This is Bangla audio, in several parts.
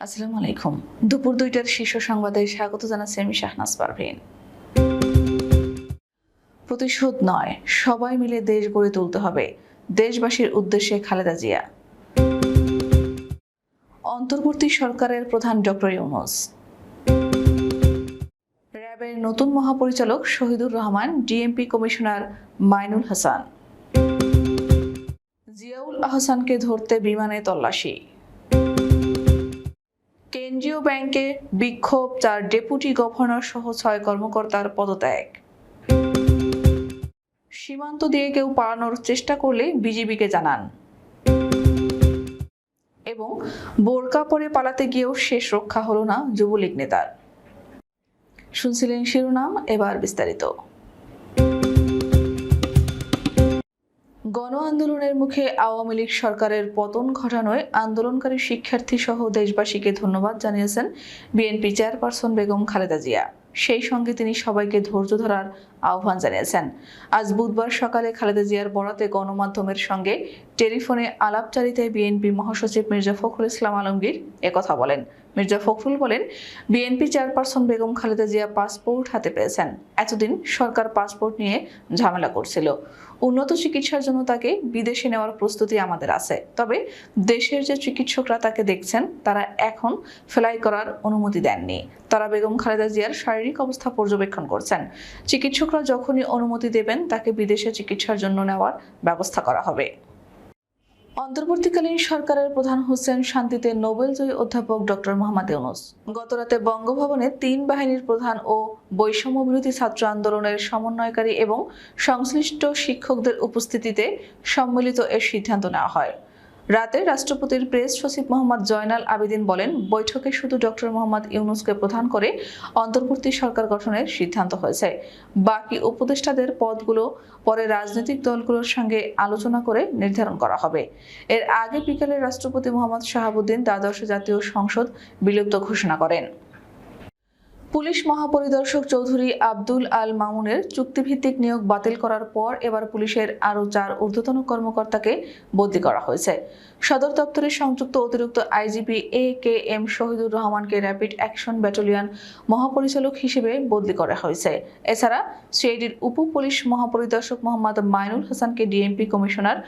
আসসালামু আলাইকুম। দুপুর দুইটার শীর্ষ সংবাদে স্বাগত জানাচ্ছি আমি শাহনাজ পারভিন। প্রতিশোধ নয়, সবাই মিলে দেশ গড়ে তুলতে হবে। দেশবাসীর উদ্দেশ্যে খালেদা জিয়া। অন্তর্বর্তী সরকারের প্রধান ডক্টর ইউনুস। র্যাবের নতুন মহাপরিচালক শহীদুর রহমান, ডিএমপি কমিশনার মাইনুল হাসান। জিয়াউল আহসানকে ধরতে বিমানে তল্লাশি। কেন্দ্রীয় ব্যাংকে বিক্ষোভ চার ডেপুটি গভর্নর সহ ছয় কর্মকর্তার পদত্যাগ। সীমান্ত দিয়ে কেউ পালানোর চেষ্টা করলে বিজিবিকে জানান। এবং বোরকা পরে পালাতে গিয়েও শেষ রক্ষা হলো না যুবলীগ নেতার। শুনছিলেন শিরোনাম, এবার বিস্তারিত। গণ আন্দোলনের মুখে আওয়ামী লীগ সরকারের পতন ঘটানোয় আন্দোলনকারী শিক্ষার্থী সহ দেশবাসীকে ধন্যবাদ জানিয়েছেন বিএনপি চেয়ারপারসন বেগম খালেদা জিয়া। সেই সঙ্গে তিনি সবাইকে ধৈর্য ধরার আহ্বান জানিয়েছেন। আজ বুধবার সকালে খালেদা জিয়ার বরাতে গণমাধ্যমের সঙ্গে টেলিফোনে আলাপচারিতায় বিএনপি মহাসচিব মির্জা ফখরুল ইসলাম আলমগীর একথা বলেন। মির্জা ফখরুল বলেন, BNP chairperson Begum Khaleda Zia passport হাতে পেয়েছেন। এতদিন সরকার পাসপোর্ট নিয়ে ঝামেলা করছিল। উন্নত চিকিৎসার জন্য তাকে বিদেশে নেওয়ার প্রস্তুতি আমাদের আছে। তবে দেশের যে চিকিৎসকরা তাকে দেখছেন, তারা এখন ফ্লাই করার অনুমতি দেননি। তারা বেগম খালেদা জিয়ার শারীরিক অবস্থা পর্যবেক্ষণ করছেন। চিকিৎসকরা যখনই অনুমতি দেবেন, তাকে বিদেশে চিকিৎসার জন্য নেওয়ার ব্যবস্থা করা হবে। অন্তর্বর্তীকালীন সরকারের প্রধান হোসেন শান্তিতে নোবেলজয়ী অধ্যাপক ডক্টর মোহাম্মদ ইউনুস। গতরাতে বঙ্গভবনে তিন বাহিনীর প্রধান ও বৈষম্য বিরোধী ছাত্র আন্দোলনের সমন্বয়কারী এবং সংশ্লিষ্ট শিক্ষকদের উপস্থিতিতে সম্মিলিত এর সিদ্ধান্ত নেওয়া হয়। রাতে রাষ্ট্রপতির প্রেস সচিব মোহাম্মদ জয়নাল আবেদিন বলেন, বৈঠকে শুধু ডক্টর মোহাম্মদ ইউনুসকে প্রধান করে অন্তর্বর্তী সরকার গঠনের সিদ্ধান্ত হয়েছে। বাকি উপদেষ্টাদের পদগুলো পরে রাজনৈতিক দলগুলোর সঙ্গে আলোচনা করে নির্ধারণ করা হবে। এর আগে বিকালে রাষ্ট্রপতি মোহাম্মদ শাহাবুদ্দিন দ্বাদশ জাতীয় সংসদ বিলুপ্ত ঘোষণা করেন। পুলিশ মহাপরিদর্শক চৌধুরী আব্দুল আল মামুনের চুক্তিভিত্তিক নিয়োগ বাতিল করার পর এবার পুলিশের আরও চার ঊর্ধ্বতন কর্মকর্তাকে বদলি করা হয়েছে। সদর দপ্তরের সংযুক্ত অতিরিক্ত IGP A K M Shahidur রহমানকে র্যাপিড অ্যাকশন ব্যাটালিয়ন মহাপরিচালক হিসেবে বদলি করা হয়েছে। এছাড়া সিআইডির উপ পুলিশ মহাপরিদর্শক মোহাম্মদ মাইনুল হাসানকে ডিএমপি কমিশনার,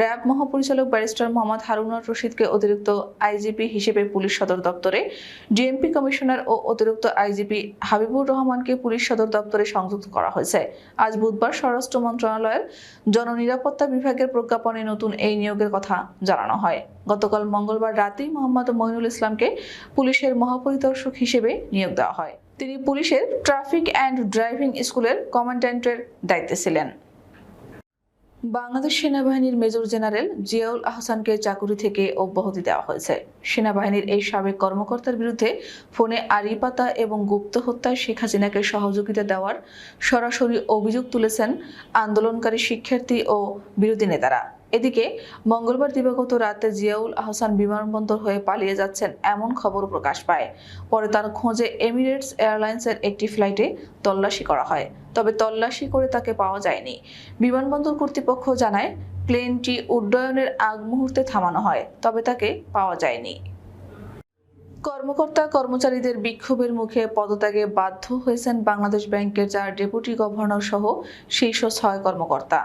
র্যাব মহাপরিচালক ব্যারিস্টার মোহাম্মদ হারুনুর রশিদকে অতিরিক্ত আইজিপি হিসেবে পুলিশ সদর দপ্তরে, ডিএমপি কমিশনার ও অতিরিক্ত আইজিপি হাবিবুর রহমানকে পুলিশ সদর দপ্তরে সংযুক্ত করা হয়েছে। আজ বুধবার স্বরাষ্ট্র মন্ত্রণালয়ের জননিরাপত্তা বিভাগের প্রজ্ঞাপনে নতুন এই নিয়োগের কথা জানানো হয়। গতকাল মঙ্গলবার রাতেই মোহাম্মদ মইনুল ইসলামকে পুলিশের মহাপরিদর্শক হিসেবে নিয়োগ দেওয়া হয়। তিনি পুলিশের ট্রাফিক অ্যান্ড ড্রাইভিং স্কুলের কমান্ড্যান্টের দায়িত্বে ছিলেন। বাংলাদেশ সেনাবাহিনীর মেজর জেনারেল জিয়াউল আহসানকে চাকুরি থেকে অব্যাহতি দেওয়া হয়েছে। সেনাবাহিনীর এই সাবেক কর্মকর্তার বিরুদ্ধে ফোনে আরিপাতা এবং গুপ্ত হত্যায় শেখ হাসিনাকে সহযোগিতা দেওয়ার সরাসরি অভিযোগ তুলেছেন আন্দোলনকারী শিক্ষার্থী ও বিরোধী নেতারা। এদিকে মঙ্গলবার দিবাগত রাতে জিয়াউল আহসান বিমানবন্দর হয়ে পালিয়ে যাচ্ছেন এমন খবর প্রকাশ পায়। পরে তার খোঁজে এমিরেটস এয়ারলাইন্সের একটি ফ্লাইটে তল্লাশি করা হয়, তবে তল্লাশি করে তাকে পাওয়া যায়নি। বিমানবন্দর কর্তৃপক্ষ জানায়, প্লেনটি উড্ডয়নের আগ মুহূর্তে থামানো হয়, তবে তাকে পাওয়া যায়নি। কর্মকর্তা কর্মচারীদের বিক্ষোভের মুখে পদত্যাগে বাধ্য হয়েছেন বাংলাদেশ ব্যাংকের চার ডেপুটি গভর্নর সহ শীর্ষ ছয় কর্মকর্তা।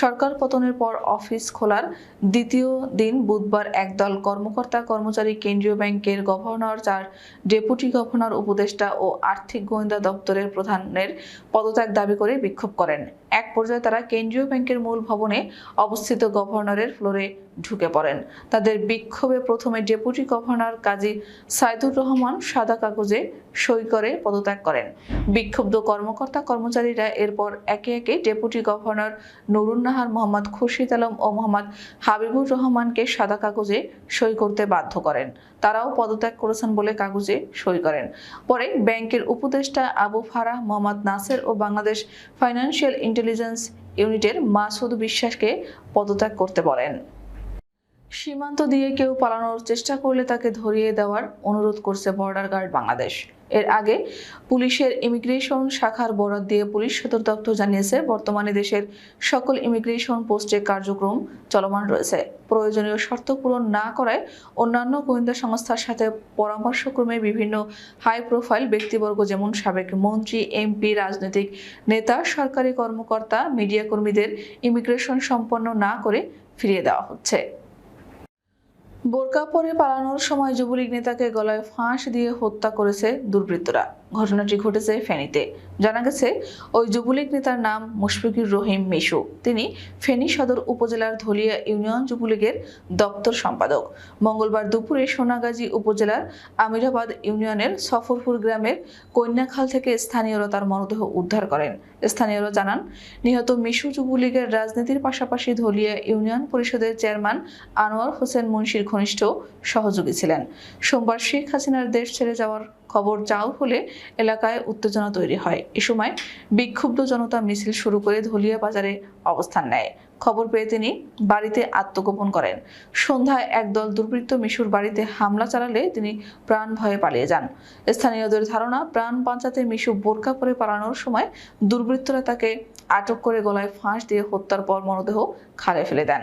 সরকার পতনের পর অফিস খোলার দ্বিতীয় দিন বুধবার একদল কর্মকর্তা কর্মচারী কেন্দ্রীয় ব্যাংকের গভর্নর চার ডেপুটি গভর্নর, উপদেষ্টা ও আর্থিক গোয়েন্দা দপ্তরের প্রধানের পদত্যাগ দাবি করে বিক্ষোভ করেন। এক পর্যায়ে তারা কেন্দ্রীয় ব্যাংকের মূল ভবনে অবস্থিত গভর্নরের ফ্লোরে ঢুকে পড়েন। তাদের বিক্ষোভে প্রথমে ডেপুটি গভর্নর কাজী সাইদুর রহমান সাদা কাগজে সই করে পদত্যাগ করেন। বিক্ষুব্ধ কর্মকর্তা কর্মচারীরা এরপর একে একে ডেপুটি গভর্নর নুরুন নাহার মোহাম্মদ খুরশিদ আলম ও মোহাম্মদ হাবিবুর রহমানকে সাদা কাগজে সই করতে বাধ্য করেন। তারাও পদত্যাগ করেছেন বলে কাগজে সই করেন। পরে ব্যাংকের উপদেষ্টা আবু ফারাহ, মোহাম্মদ নাসের ও বাংলাদেশ ফাইন্যান্সিয়াল ইন্টেলিজেন্স ইউনিটের মাসুদ বিশ্বাসকে পদত্যাগ করতে বলেন। সীমান্ত দিয়ে কেউ পালানোর চেষ্টা করলে তাকে ধরিয়ে দেওয়ার অনুরোধ করছে বর্ডার গার্ড বাংলাদেশ। এর আগে পুলিশের ইমিগ্রেশন শাখার বরাদ দিয়ে পুলিশ সদর দপ্তর জানিয়েছে, বর্তমানে দেশের সকল ইমিগ্রেশন পোস্টে কার্যক্রম চলমান রয়েছে। প্রয়োজনীয় শর্ত পূরণ না করায় অন্যান্য গোয়েন্দা সংস্থার সাথে পরামর্শক্রমে বিভিন্ন হাই প্রোফাইল ব্যক্তিবর্গ যেমন সাবেক মন্ত্রী, এমপি, রাজনৈতিক নেতা, সরকারি কর্মকর্তা, মিডিয়া কর্মীদের ইমিগ্রেশন সম্পন্ন না করে ফিরিয়ে দেওয়া হচ্ছে। বোরকা পরে পালানোর সময় যুবলীগ নেতাকে গলায় ফাঁস দিয়ে হত্যা করেছে দুর্বৃত্তরা। ঘটনাটি ঘটেছে ফেনীতে। জানা গেছে, ওই যুবলীগ নেতার নাম মুশফিকুর রহিম মিশু। তিনি ফেনী সদর উপজেলার ধলিয়া ইউনিয়ন যুবলীগের দপ্তর সম্পাদক। মঙ্গলবার দুপুরে সোনাগাজী উপজেলার আমিরাবাদ ইউনিয়নের সফরপুর গ্রামের কন্যাখাল থেকে স্থানীয়রা তার মরদেহ উদ্ধার করেন। স্থানীয়রা জানান, নিহত মিশু যুবলীগের রাজনীতির পাশাপাশি ধলিয়া ইউনিয়ন পরিষদের চেয়ারম্যান আনোয়ার হোসেন মুন্সির ঘনিষ্ঠ সহযোগী ছিলেন। সোমবার শেখ হাসিনার দেশ ছেড়ে যাওয়ার খবর চাও হলে এলাকায় উত্তেজনা তৈরি হয়। এ সময় বিক্ষুব্ধ জনতা মিছিল শুরু করে ধলিয়া বাজারে অবস্থান নেয়। খবর পেয়ে তিনি বাড়িতে আত্মগোপন করেন। সন্ধ্যায় একদল দুর্বৃত্ত মিশুর বাড়িতে হামলা চালালে তিনি প্রাণ ভয়ে পালিয়ে যান। স্থানীয়দের ধারণা, প্রাণ বাঁচাতে মিশু বোরকা পরে পালানোর সময় দুর্বৃত্তরা তাকে আটক করে গলায় ফাঁস দিয়ে হত্যার পর মরদেহ খালে ফেলে দেন।